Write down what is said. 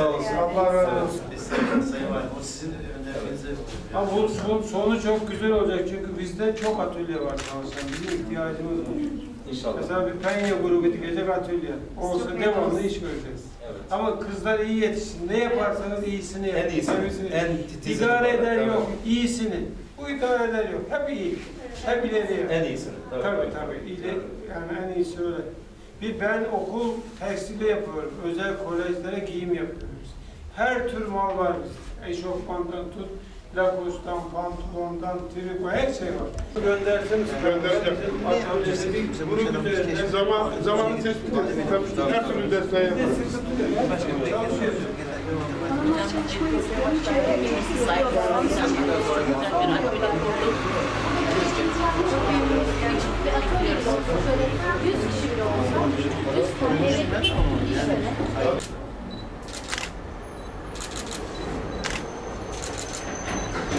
Sağ olasın. Allah razı olsun. Biz Sayın Valim, o sizin önerinize Ama bu son- sonu çok güzel olacak çünkü bizde çok atölye var çalışan. Bizim ihtiyacımız var. İnşallah. Mesela bir penye grubu dikecek atölye. Olsa devamlı iş göreceğiz. Evet. Ama kızlar iyi yetişsin. Ne yaparsanız iyisini yapın. En iyisini, Temizini. en titizini İdare eder tabii. yok. iyisini. Bu idare eder yok. Hep iyi. Hep ileriye. En iyisini. Tabii tabii. İle, yani en iyisi öyle. Bir ben okul tekstili yapıyorum. Özel kolejlere giyim yapıyoruz. Her tür mal var bizde. Eşofmandan tut, lakostan, pantolondan, triko, her şey var. Gönderseniz Göndereceğim. atölyede bir grup üzerinde Zaman, zamanı tespit edin. Tabii her türlü desteği yaparız. çalışıyoruz. Hanımlar çalışmayı istiyor. Çevremiz Ah,